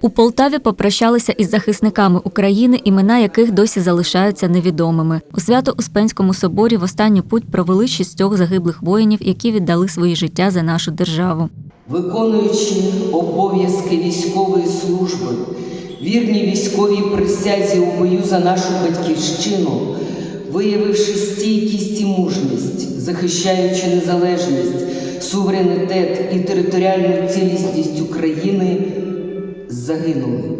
У Полтаві попрощалися із захисниками України, імена яких досі залишаються невідомими. У Свято-Успенському соборі в останню путь провели шістьох загиблих воїнів, які віддали свої життя за нашу державу. виконуючи обов'язки військової служби, вірні військовій присязі у бою за нашу батьківщину, виявивши стійкість і мужність, захищаючи незалежність, суверенітет і територіальну цілісність України, загинули.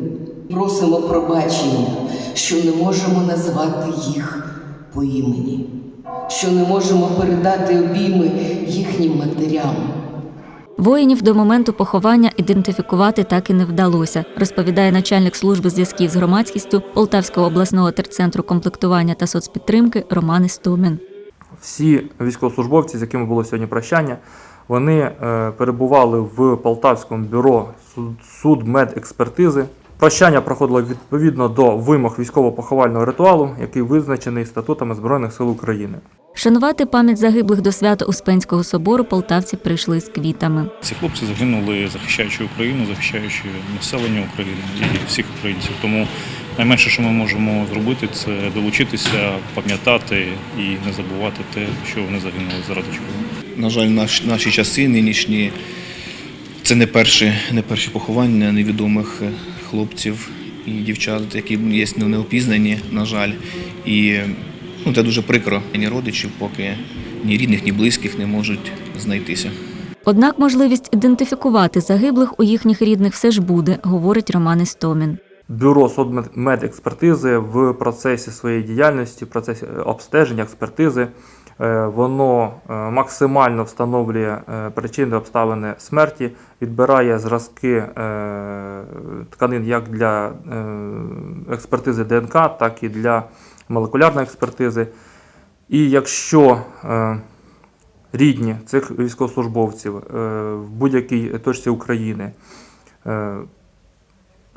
Просимо пробачення, що не можемо назвати їх по імені, що не можемо передати обійми їхнім матерям. Воїнів до моменту поховання ідентифікувати так і не вдалося, розповідає начальник служби зв'язків з громадськістю Полтавського обласного терцентру комплектування та соцпідтримки Роман Істомін. всі військовослужбовці, з якими було сьогодні прощання, вони е, перебували в Полтавському бюро суд- судмедекспертизи. Прощання проходило відповідно до вимог військово-поховального ритуалу, який визначений статутами Збройних сил України. Вшанувати пам'ять загиблих до свято Успенського собору полтавці прийшли з квітами. Ці хлопці загинули, захищаючи Україну, захищаючи населення України і всіх українців. Тому найменше, що ми можемо зробити, це долучитися, пам'ятати і не забувати те, що вони загинули заради чого. На жаль, наш, наші часи нинішні це не перші, не перші поховання невідомих е, хлопців і дівчат, які є неопізнані, на жаль. І ну, це дуже прикро. Ні родичів, поки ні рідних, ні близьких не можуть знайтися. Однак можливість ідентифікувати загиблих у їхніх рідних все ж буде, говорить Роман Істомін. Бюро судмедекспертизи в процесі своєї діяльності, в процесі е, обстеження, експертизи, е, воно е, максимально встановлює причини обставини смерті, відбирає зразки тканин як для експертизи ДНК, так і для молекулярної експертизи. І якщо рідні цих військовослужбовців в будь-якій точці України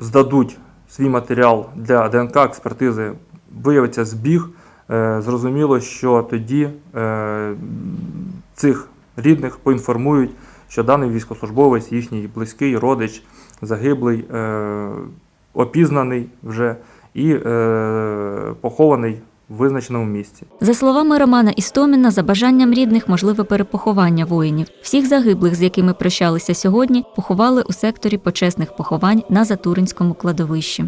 здадуть свій матеріал для ДНК експертизи, виявиться збіг, е, зрозуміло, що тоді е, цих рідних поінформують, що даний військовослужбовець, їхній близький родич, загиблий, е, опізнаний вже і похований визначеному місці. За словами Романа Істоміна, за бажанням рідних можливе перепоховання воїнів. Всіх загиблих, з якими прощалися сьогодні, поховали у секторі почесних поховань на Затуринському кладовищі.